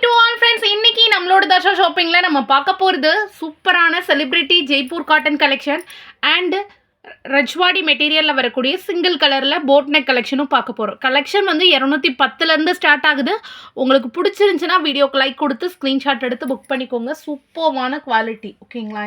To all friends இன்னைக்கு நம்மளோட தர்ஷா ஷாப்பிங்கில் நம்ம பார்க்க போகிறது சூப்பரான celebrity Jaipur cotton collection and Rajwadi மெட்டீரியலில் வரக்கூடிய சிங்கிள் கலரில் போட் நெக் கலெக்ஷனும் பார்க்க போகிறோம் கலெக்ஷன் வந்து இரநூத்தி பத்துலேருந்து ஸ்டார்ட் ஆகுது. உங்களுக்கு பிடிச்சிருந்துச்சுன்னா வீடியோக்கு லைக் கொடுத்து ஸ்க்ரீன்ஷாட் எடுத்து புக் பண்ணிக்கோங்க. சூப்பர்வான குவாலிட்டி ஓகேங்களா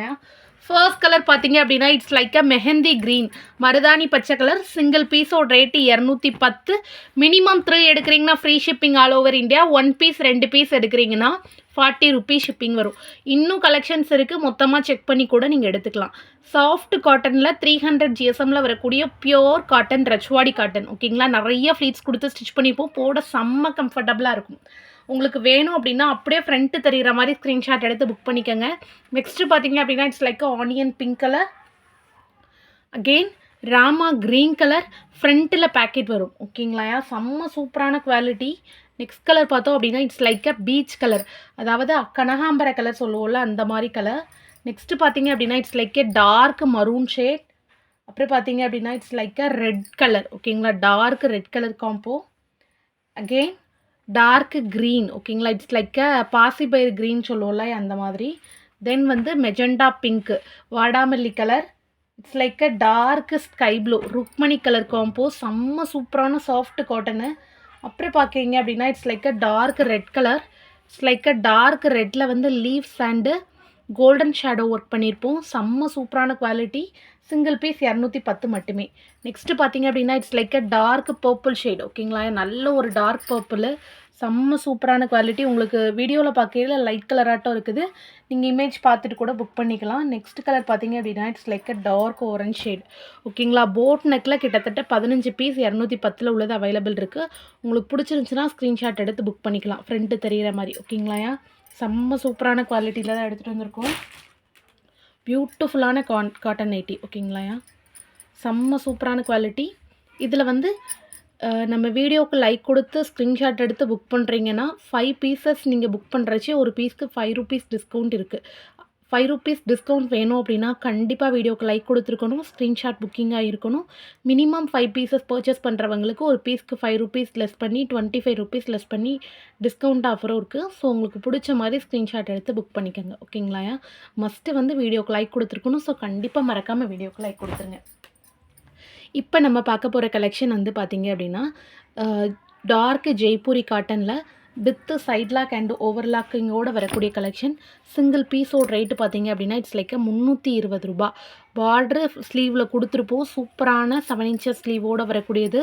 ஃபர்ஸ்ட் கலர் பார்த்தீங்க அப்படின்னா it's like a mehndi green மருதாணி பச்சை கலர் சிங்கிள் பீஸோட ரேட்டு இரநூத்தி பத்து. மினிமம் த்ரீ எடுக்கிறீங்கன்னா free shipping all over India one piece ரெண்டு பீஸ் எடுக்கிறீங்கன்னா ஃபார்ட்டி ருபீஸ் ஷிப்பிங் வரும். இன்னும் கலெக்ஷன்ஸ் இருக்குது மொத்தமாக செக் பண்ணி கூட நீங்கள் எடுத்துக்கலாம். சாஃப்ட் காட்டனில் த்ரீ ஹண்ட்ரட் ஜிஎஸ்எம்மில் வரக்கூடிய பியோர் காட்டன் ரச்வாடி காட்டன் ஓகேங்களா நிறைய ஃப்ளீட்ஸ் கொடுத்து ஸ்டிச் பண்ணிப்போம். போட செம்ம கம்ஃபர்டபுளாக இருக்கும். உங்களுக்கு வேணும் அப்படின்னா அப்படியே ஃப்ரண்ட்டு தெரிகிற மாதிரி ஸ்க்ரீன்ஷாட் எடுத்து புக் பண்ணிக்கோங்க. நெக்ஸ்ட்டு பார்த்தீங்க அப்படின்னா it's like onion pink colour again Rama green colour ஃப்ரண்ட்டில் பேக்கெட் வரும். ஓகேங்களா செம்ம சூப்பரான குவாலிட்டி நெக்ஸ்ட் கலர் பார்த்தோம் அப்படின்னா it's like a peach colour அதாவது கனகாம்பர கலர் சொல்லுவோம்ல அந்த மாதிரி கலர் நெக்ஸ்ட்டு பார்த்தீங்க அப்படின்னா it's like a dark maroon shade அப்புறம் பார்த்தீங்க அப்படின்னா it's like a red colour ஓகேங்களா dark red colour combo again dark green ஓகேங்களா இட்ஸ் லைக் அ பாசிபயிர் க்ரீன் சொல்லுவோம்ல அந்த மாதிரி. தென் வந்து மெஜெண்டா பிங்க்கு வாடாமல்லி colour it's like a dark sky blue Rukmini colour combo செம்ம சூப்பரான சாஃப்ட் காட்டனு அப்புறம் பார்க்குறீங்க அப்படின்னா it's like a dark red colour it's like a dark ரெட்டில் வந்து leaves and golden shadow work பண்ணியிருப்போம் செம்ம சூப்பரான குவாலிட்டி சிங்கிள் பீஸ் இரநூத்தி பத்து மட்டுமே. நெக்ஸ்ட்டு பார்த்தீங்க அப்படின்னா it's like a dark purple shade ஓகேங்களா நல்ல ஒரு டார்க் பர்பிள் செம்ம சூப்பரான குவாலிட்டி உங்களுக்கு வீடியோவில் பார்க்கையில லைட் கலராட்டம் இருக்குது. நீங்கள் இமேஜ் பார்த்துட்டு கூட புக் பண்ணிக்கலாம். நெக்ஸ்ட் கலர் பார்த்தீங்க அப்படின்னா it's like a dark orange shade ஓகேங்களா போட் நெக்கில் கிட்டத்தட்ட பதினஞ்சு பீஸ் இரநூத்தி பத்தில் உள்ளது அவைலபிள் இருக்குது உங்களுக்கு பிடிச்சிருந்துச்சுன்னா ஸ்க்ரீன்ஷாட் எடுத்து புக் பண்ணிக்கலாம். ஃப்ரண்ட்டு தெரிகிற மாதிரி ஓகேங்களாயா செம்ம சூப்பரான குவாலிட்டியில் தான் எடுத்துகிட்டு வந்திருக்கோம். பியூட்டிஃபுல்லான கான் காட்டன் நைட்டி ஓகேங்களாயா செம்ம சூப்பரான குவாலிட்டி இதில் வந்து நம்ம வீடியோவுக்கு லைக் கொடுத்து ஸ்க்ரீன்ஷாட் எடுத்து புக் பண்ணுறீங்கன்னா ஃபைவ் பீசஸ் நீங்கள் புக் பண்ணுறச்சு ஒரு பீஸ்க்கு ஃபைவ் ருபீஸ் டிஸ்கவுண்ட் இருக்குது ஃபைவ் ருபீஸ் டிஸ்கவுண்ட் வேணும் அப்படின்னா கண்டிப்பாக வீடியோக்கு லைக் கொடுத்துருக்கணும் ஸ்க்ரீன்ஷாட் புக்கிங்காக இருக்கணும். மினிமம் ஃபைவ் பீசஸ் பர்ச்சேஸ் பண்ணுறவங்களுக்கு ஒரு பீஸ்க்கு ஃபைவ் ருபீஸ் லெஸ் பண்ணி டுவெண்ட்டி ஃபைவ் ருபீஸ் லெஸ் பண்ணி டிஸ்கவுண்ட் ஆஃபரும் இருக்குது ஸோ உங்களுக்கு பிடிச்ச மாதிரி ஸ்க்ரீன்ஷாட் எடுத்து புக் பண்ணிக்கோங்க. ஓகேங்களா மஸ்ட்டு வந்து வீடியோக்கு லைக் கொடுத்துருக்கணும். ஸோ கண்டிப்பாக மறக்காமல் வீடியோக்கு லைக் கொடுத்துருங்க. இப்போ நம்ம பார்க்க போகிற கலெக்ஷன் வந்து பார்த்திங்க அப்படின்னா டார்க் ஜெய்ப்பூரி காட்டனில் வித்து சைட் லாக் அண்ட் ஓவர்லாக்கிங்கோடு வரக்கூடிய கலெக்ஷன் சிங்கிள் பீஸோட ரேட்டு பார்த்தீங்க அப்படின்னா இட்ஸ் லைக் முந்நூற்றி இருபது ரூபா. பார்ட்ரு ஸ்லீவில் கொடுத்துருப்போம். சூப்பரான செவன் இன்ச்சஸ் ஸ்லீவோடு வரக்கூடியது.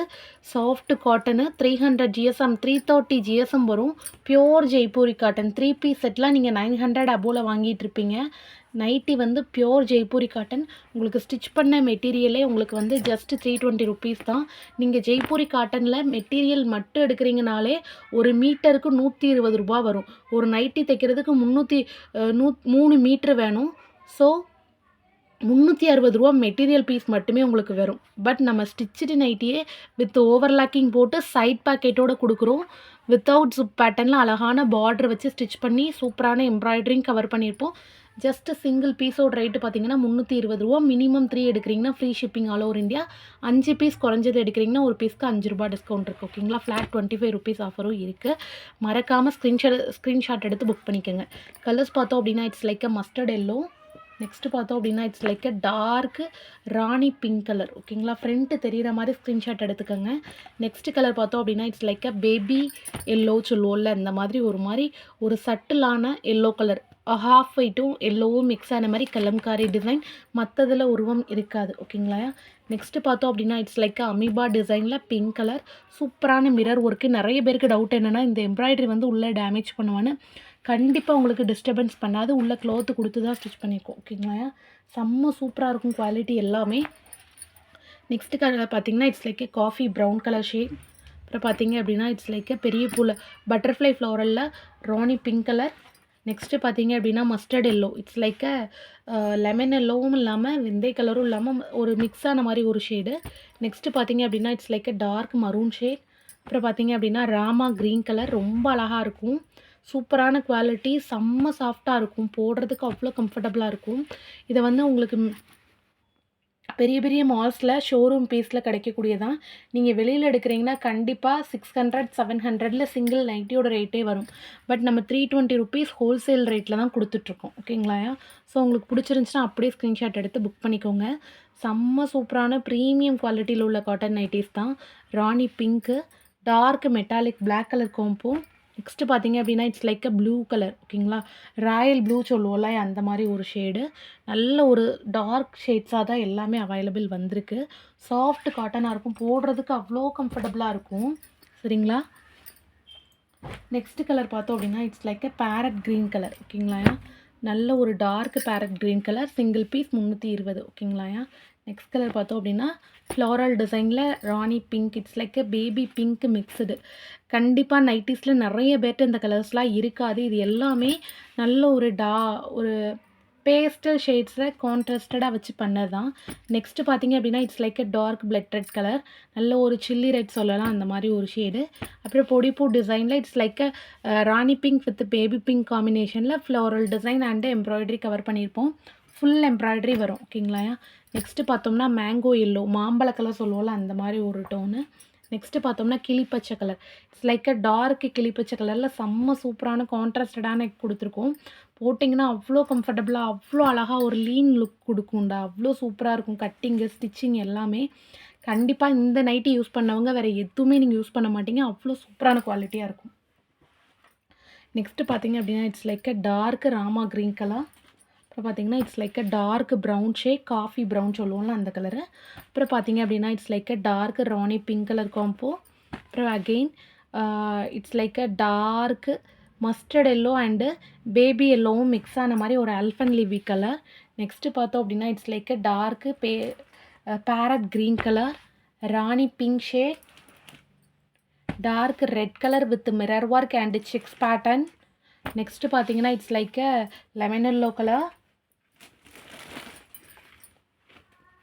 Soft cotton three hundred GSM three thirty GSM வரும். Pure Jaipuri cotton three piece செட்லாம் நீங்கள் நைன் ஹண்ட்ரட் அபோவில் வாங்கிட்டு இருப்பீங்க. நைட்டி வந்து பியோர் ஜெய்ப்பூரி காட்டன் உங்களுக்கு ஸ்டிச் பண்ண மெட்டீரியலே உங்களுக்கு வந்து ஜஸ்ட் த்ரீ டுவெண்ட்டி ருபீஸ் தான். நீங்கள் ஜெய்ப்பூரி காட்டனில் மெட்டீரியல் மட்டும் எடுக்கிறீங்கனாலே ஒரு மீட்டருக்கு நூற்றி இருபது ரூபா வரும். ஒரு நைட்டி தைக்கிறதுக்கு முந்நூற்றி நூ மூணு மீட்ரு வேணும். ஸோ முந்நூற்றி அறுபது ரூபா மெட்டீரியல் பீஸ் மட்டுமே உங்களுக்கு வரும். பட் நம்ம ஸ்டிச்சுடு நைட்டியே வித் ஓவர்லாக்கிங் போட்டு சைட் பாக்கெட்டோட கொடுக்குறோம். வித்தவுட் ஜிப் பேட்டர்னில் அழகான பார்டர் வச்சு ஸ்டிச் பண்ணி சூப்பரான எம்ப்ராய்டரிங் கவர் பண்ணியிருப்போம். ஜஸ்ட் சிங்கிள் பீஸோட ரேட்டு பார்த்தீங்கன்னா முந்நூற்றி இருபது ரூபா. மினிமம் த்ரீ எடுக்கிறீங்கன்னா free shipping all over India அஞ்சு பீஸ் குறைஞ்சது எடுக்கிறீங்கன்னா ஒரு பீஸ்க்கு அஞ்சு ரூபா டிஸ்கவுண்ட் இருக்குது ஓகேங்களா ஃப்ளாட் டுவெண்ட்டி ஃபைவ் ருபீஸ் ஆஃபரும் இருக்குது மறக்காமல் ஸ்க்ரீன்ஷாட் ஸ்க்ரீன்ஷாட் எடுத்து புக் பண்ணிக்கோங்க. கலர்ஸ் பார்த்தோம் அப்படின்னா it's like a mustard yellow next பார்த்தோம் அப்படின்னா it's like a dark Rani pink colour ஓகேங்களா ஃப்ரண்ட்டு தெரிகிற மாதிரி ஸ்க்ரீன்ஷாட் எடுத்துக்கோங்க. நெக்ஸ்ட் கலர் பார்த்தோம் அப்படின்னா it's like a baby yellow சொல்லுவோம்ல இந்த மாதிரி ஒரு மாதிரி ஒரு சட்டிலான எல்லோ கலர் ஹாஃப் ஒயிட்டும் எல்லோவும் மிக்ஸ் ஆன மாதிரி கலம்காரி டிசைன் மற்றதில் உருவம் இருக்காது. ஓகேங்களா? நெக்ஸ்ட்டு பார்த்தோம் அப்படின்னா இட்ஸ் லைக் அமீபா டிசைனில் பிங்க் கலர் சூப்பரான மிரர் ஒர்க்கு நிறைய பேருக்கு டவுட் என்னென்னா இந்த எம்ப்ராய்டரி வந்து உள்ளே டேமேஜ் பண்ணுவான்னு. கண்டிப்பாக உங்களுக்கு டிஸ்டர்பன்ஸ் பண்ணாது. உள்ளே க்ளோத்து கொடுத்து தான் ஸ்டிச் பண்ணியிருக்கோம் ஓகேங்களா? செம்ம சூப்பராக இருக்கும் குவாலிட்டி எல்லாமே. நெக்ஸ்ட் கலர் பார்த்தீங்கன்னா it's like coffee brown colour shade அப்புறம் பார்த்தீங்க அப்படின்னா இட்ஸ் லைக் பெரிய பூவில் பட்டர்ஃப்ளை ஃப்ளோரலில் ராணி பிங்க் கலர் நெக்ஸ்ட்டு பார்த்தீங்க அப்படின்னா mustard yellow it's like lemon எல்லோவும் இல்லாமல் வெந்தய கலரும் இல்லாமல் ஒரு மிக்ஸ் ஆன மாதிரி ஒரு ஷேடு நெக்ஸ்ட்டு பார்த்தீங்க அப்படின்னா it's like dark maroon shade அப்புறம் பார்த்தீங்க அப்படின்னா ராமா க்ரீன் கலர் ரொம்ப அழகாக இருக்கும். சூப்பரான குவாலிட்டி செம்ம சாஃப்டாக இருக்கும். போடுறதுக்கு அவ்வளோ கம்ஃபர்டபுளாக இருக்கும். இதை வந்து உங்களுக்கு பெரிய பெரிய மால்ஸில் ஷோரூம் பீஸில் கிடைக்கக்கூடியதான். நீங்கள் வெளியில் எடுக்கிறீங்கன்னா கண்டிப்பாக சிக்ஸ் ஹண்ட்ரட் செவன் ஹண்ட்ரடில் சிங்கிள் நைட்டியோட ரேட்டே வரும். பட் நம்ம த்ரீ டுவெண்ட்டி ருபீஸ் ஹோல்சேல் ரேட்டில் தான் கொடுத்துட்ருக்கோம். ஓகேங்களா ஸோ உங்களுக்கு பிடிச்சிருந்துச்சுன்னா அப்படியே ஸ்க்ரீன்ஷாட் எடுத்து புக் பண்ணிக்கோங்க. செம்ம சூப்பரான ப்ரீமியம் குவாலிட்டியில் உள்ள காட்டன் நைட்டிஸ் தான். Rani pink dark metallic black colour கோம்பும் next பார்த்தீங்க அப்படின்னா it's like a blue colour ஓகேங்களா ராயல் ப்ளூ சொல்லுவோம்ல அந்த மாதிரி ஒரு ஷேடு நல்ல ஒரு டார்க் ஷேட்ஸாக தான் எல்லாமே அவைலபிள் வந்திருக்கு. சாஃப்ட் காட்டனாக இருக்கும். போடுறதுக்கு அவ்வளோ கம்ஃபர்டபுளாக இருக்கும். சரிங்களா? நெக்ஸ்ட்டு கலர் பார்த்தோம் அப்படின்னா it's like a parrot green colour ஓகேங்களாயா நல்ல ஒரு dark parrot green colour single piece முந்நூற்றி இருபது ஓகேங்களாயா நெக்ஸ்ட் கலர் பார்த்தோம் அப்படின்னா ஃப்ளாரல் டிசைனில் Rani pink it's like baby pink mixed கண்டிப்பாக நைட்டிஸில் நிறைய பேர்ட்டு இந்த கலர்ஸ்லாம் இருக்காது. இது எல்லாமே நல்ல ஒரு டா ஒரு பேஸ்டல் ஷேட்ஸை கான்ட்ராஸ்டடாக வச்சு பண்ணது தான் நெக்ஸ்ட்டு பார்த்தீங்க அப்படின்னா it's like a dark blood red colour நல்ல ஒரு சில்லி ரெட் சொல்லலாம் அந்த மாதிரி ஒரு ஷேடு அப்புறம் பொடிப்பூ டிசைனில் it's like a Rani pink with baby pink காம்பினேஷனில் floral design and embroidery cover பண்ணியிருப்போம். ஃபுல் எம்ப்ராய்டரி வரும் ஓகேங்களா நெக்ஸ்ட்டு பார்த்தோம்னா மேங்கோ எல்லோ மாம்பழ கலர் சொல்லுவோம்ல அந்த மாதிரி ஒரு டோனு நெக்ஸ்ட்டு பார்த்தோம்னா கிளிப்பச்சை colour it's like a dark கிளிப்பச்சை கலரில் செம்ம சூப்பரான கான்ட்ராஸ்டடான கொடுத்துருக்கோம். போட்டிங்கன்னா அவ்வளோ கம்ஃபர்டபுளாக அவ்வளோ அழகாக ஒரு லீன் லுக் கொடுக்கும்டா. அவ்வளோ சூப்பராக இருக்கும். கட்டிங்கு ஸ்டிச்சிங் எல்லாமே. கண்டிப்பாக இந்த நைட்டி யூஸ் பண்ணவங்க வேறு எதுவுமே நீங்கள் யூஸ் பண்ண மாட்டீங்க. அவ்வளோ சூப்பரான குவாலிட்டியாக இருக்கும். நெக்ஸ்ட்டு பார்த்தீங்க அப்படின்னா it's like a dark Rama green colour அப்புறம் பார்த்தீங்கன்னா it's like a dark brown shade coffee brown சொல்லுவோம்ல அந்த கலரு அப்புறம் பார்த்தீங்க அப்படின்னா it's like a dark Rani pink colour combo அப்புறம் again it's like a dark mustard yellow and baby எல்லோவும் mix ஆன மாதிரி ஒரு அல்ஃபன் லிவி கலர் நெக்ஸ்ட்டு பார்த்தோம் அப்படின்னா it's like a dark pay parrot green colour Rani pink shade dark red colour with mirror work and checks pattern next பார்த்தீங்கன்னா it's like a lemon yellow colour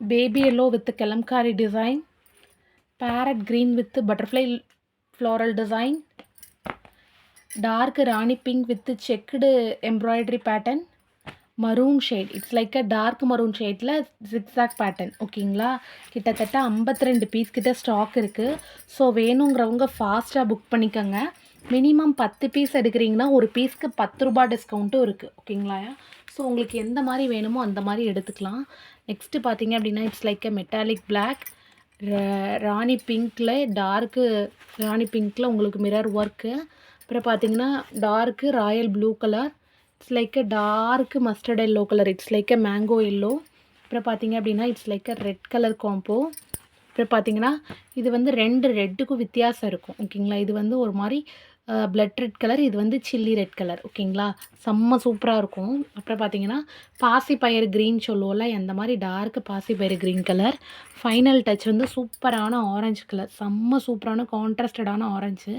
baby yellow with kalamkari design parrot green with butterfly floral design dark Rani pink with checked embroidery pattern maroon shade it's like a dark maroon ஷேடில் zigzag pattern ஓகேங்களா கிட்டத்தட்ட ஐம்பத்தி ரெண்டு piece கிட்ட stock இருக்குது so வேணுங்கிறவங்க ஃபாஸ்ட்டாக book பண்ணிக்கோங்க. மினிமம் பத்து பீஸ் எடுக்கிறீங்கன்னா ஒரு பீஸ்க்கு பத்து ரூபா டிஸ்கவுண்ட்டும் இருக்குது ஓகேங்களா ஸோ உங்களுக்கு எந்த மாதிரி வேணுமோ அந்த மாதிரி எடுத்துக்கலாம். நெக்ஸ்ட்டு பார்த்தீங்க அப்படின்னா it's like a metallic black Rani பிங்க்கில் டார்க்கு ராணி பிங்க்கில் உங்களுக்கு மிரர் ஒர்க்கு அப்புறம் பார்த்தீங்கன்னா dark royal blue colour it's like a dark mustard yellow colour it's like a mango yellow அப்புறம் பார்த்தீங்க அப்படின்னா it's like a red colour combo அப்புறம் பார்த்தீங்கன்னா இது வந்து ரெண்டு ரெட்டுக்கும் வித்தியாசம் இருக்கும். ஓகேங்களா இது வந்து ஒரு மாதிரி பிளட் ரெட் கலர் இது வந்து சில்லி ரெட் கலர் ஓகேங்களா? செம்ம சூப்பராக இருக்கும். அப்புறம் பார்த்தீங்கன்னா பாசி பயிர் க்ரீன் சொல்லுவோம்ல அந்த மாதிரி டார்க் பாசி பயிர் க்ரீன் கலர் ஃபைனல் டச் வந்து சூப்பரான ஆரஞ்சு கலர் செம்ம சூப்பரான கான்ட்ராஸ்டடான ஆரஞ்சு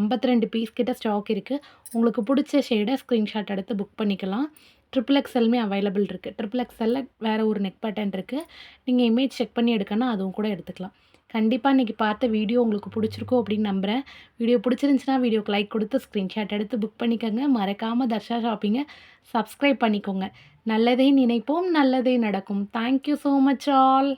ஐம்பத்தி ரெண்டு பீஸ் கிட்ட ஸ்டாக் இருக்குது உங்களுக்கு பிடிச்ச ஷேடை ஸ்க்ரீன்ஷாட் எடுத்து புக் பண்ணிக்கலாம். ட்ரிபிள் எக்ஸ்எல்மே அவைலபிள் இருக்குது ட்ரிபிள் எக்ஸ்எல்ல வேறு ஒரு நெக் பேட்டர்ன் இருக்குது நீங்கள் இமேஜ் செக் பண்ணி எடுக்கணும் அதுவும் கூட எடுத்துக்கலாம். கண்டிப்பாக இன்றைக்கி பார்த்த வீடியோ உங்களுக்கு பிடிச்சிருக்கும் அப்படின்னு நம்புகிறேன் வீடியோ பிடிச்சிருந்துச்சுன்னா வீடியோக்கு லைக் கொடுத்து ஸ்க்ரீன்ஷாட் எடுத்து புக் பண்ணிக்கோங்க. மறக்காமல் தர்ஷா ஷாப்பிங்கை சப்ஸ்கிரைப் பண்ணிக்கோங்க. நல்லதே நினைப்போம் நல்லதே நடக்கும். Thank you so much all